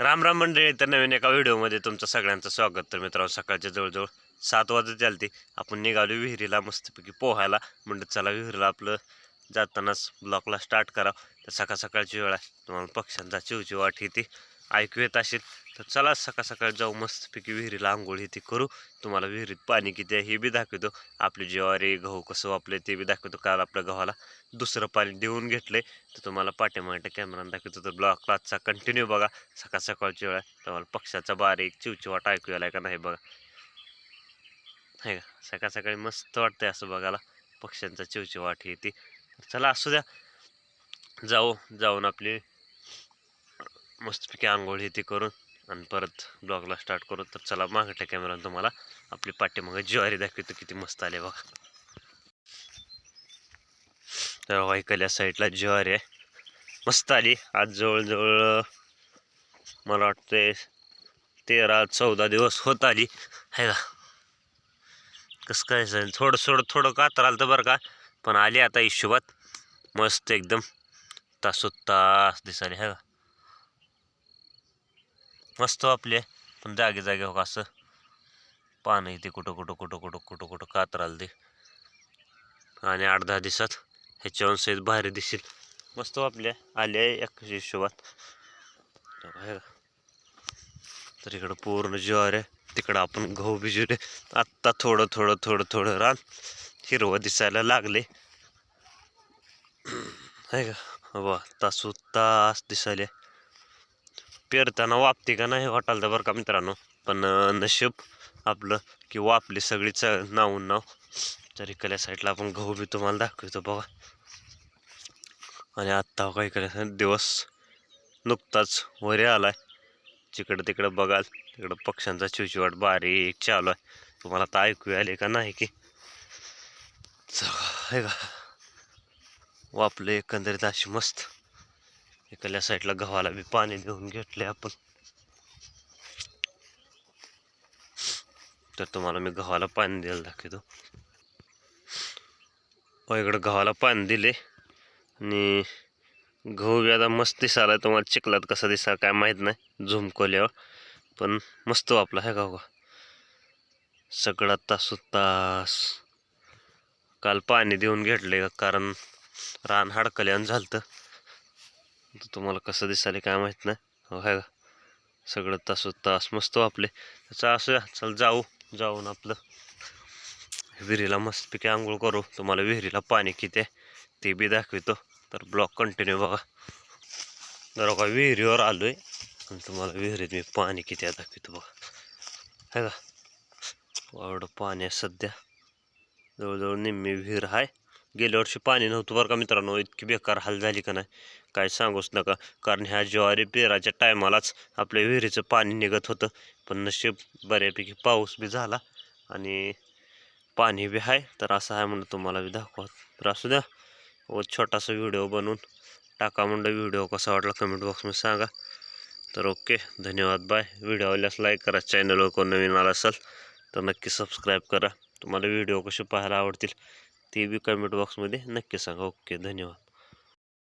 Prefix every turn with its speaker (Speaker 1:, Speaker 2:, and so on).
Speaker 1: राम राम मंडळी तर नवीन एका व्हिडिओमध्ये तुमचं सगळ्यांचं स्वागत. तर मित्रांनो सकाळच्या जवळजवळ सात वाजत चालते आपण निघालो विहिरीला मस्तपैकी पोहायला. म्हणजे चला विहिरीला आपलं जातानाच ब्लॉकला स्टार्ट करा तर सकाळ सकाळची वेळ आहे. तुम्हाला पक्ष्यांचा चिवची वाट येते. ऐकू येत असेल तर चला सकाळ सकाळ जाऊ मस्तपैकी विहिरीला आंघोळ हे ती करू. तुम्हाला विहिरीत पाणी किती आहे हे बी दाखवतो. आपली ज्वारी गहू कसं वापले ते बी दाखवतो. काल आपल्या गव्हाला दुसरं पाणी देऊन घेतलंय. तर तुम्हाला पाठीमागे कॅमेरा दाखवतो. तर ब्लॉक क्लासचा कंटिन्यू बघा. सकाळ सकाळची वेळ आहे. तुम्हाला पक्षाचा बारीक चिवचिवाट ऐकू आलाय का नाही बघा. आहे का? सकाळ सकाळी मस्त वाटतंय असं बघायला. पक्ष्यांचा चिवचिवाट ती चला असू द्या. जाऊ. जाऊन आपली मस्तपैकी आंघोळ हे ते करून आणि परत ब्लॉगला स्टार्ट करू. तर चला मागच्या कॅमेरा तुम्हाला. आपली पाठीमागे ज्वारी दाखवतो किती मस्त आले बघा. तर वाईकल्या साईडला ज्वारी आहे. मस्त आली. आज जवळजवळ मला वाटते तेरा चौदा दिवस होत आली. आहे का? कसं काय झालं? थोडं थोडं थोडं कातर आलं तर बरं का. पण आली आता हिशोबात. मस्त एकदम. तासोत तास दिसाली आहे का? मस्त आपले. पण जागे जागे हो असं. पानं इथे कुठं कुठं कुठं कुठं कुठं कुठं कातराल आलं ते आणि आठ दहा दिवसात ह्याच्यावर सहित भारी दिसेल. मस्त आपल्या आले आहे हिशोबात. तर तर इकडं पूर्ण ज्वार आहे. तिकडं आपण गहू बिजुरे आत्ता थोडं थोडं थोडं थोडं रान हिरवं दिसायला लागले. आहे का? बाबा तासू तास दिसायले. पेरताना वापते का नाही वाटाल तर बरं का मित्रांनो. पण नशीब आपलं की वापली सगळीच नावून नाव. तर इकडल्या साईडला आपण गहू बी तुम्हाला दाखवतो बघा. आणि आत्ता काही करायचं दिवस नुकताच वरे आलाय. जिकडं तिकडं बघाल तिकडं पक्ष्यांचा चिवचिवाट बारीक चालू आहे. तुम्हाला आता ऐकू आले का नाही की? आहे का? वापले एकंदरीत अशी मस्त. इकडल्या साईडला गव्हाला बी पाणी देऊन घेतले आपण. तर तुम्हाला मी गव्हाला पाणी द्यायला दाखवतो. इकडं गव्हाला पाणी दिले. आणि गहू बी आता मस्त दिसायला तुम्हाला चिखलात कसा दिसा काय माहीत नाही. झुमकोल्यावर पण मस्त वापला आहे का सगळा तासू तास काल पाणी देऊन घेतले कारण रान हाडकल्यानं झालं तर तुम्हाला कसं दिसाले काय माहीत नाही. हो आहे का? सगळं तास तास मस्त वापले. त्याचं असं चल जाऊ. जाऊन आपलं विहिरीला मस्तपैकी आंघोळ करू. तुम्हाला विहिरीला पाणी किती आहे ते बी दाखवतो. तर ब्लॉक कंटिन्यू बघा. जरा का विहिरीवर आलो आहे आणि तुम्हाला विहिरीत मी पाणी किती आहे दाखवितो बघा. है का? एवढं पाणी आहे सध्या. जवळजवळ निम्मी विहीर आहे गेल्या वर्षी पाणी नव्हतं बरं का मित्रांनो. इतकी बेकार हाल झाली का नाही? काय सांगूच नका. कारण ह्या ज्वारी पेराच्या टायमालाच आपल्या विहिरीचं पाणी निघत होतं. पण नशीब बऱ्यापैकी पाऊस बी झाला आणि पाणी बी आहे. तर असं आहे म्हणून तुम्हाला बी दाखवा तर असू द्या व छोटासा व्हिडिओ बनवून टाका म्हणलं व्हिडिओ कसा वाटला कमेंट बॉक्समध्ये सांगा. तर ओके धन्यवाद बाय. व्हिडिओ आवडल्यास लाईक करा चॅनलवर कोण नवीन आला असेल तर नक्की सबस्क्राईब करा. तुम्हाला व्हिडिओ कसे पाहायला आवडतील ते बी कमेंट बॉक्समध्ये नक्की सांगा. ओके धन्यवाद.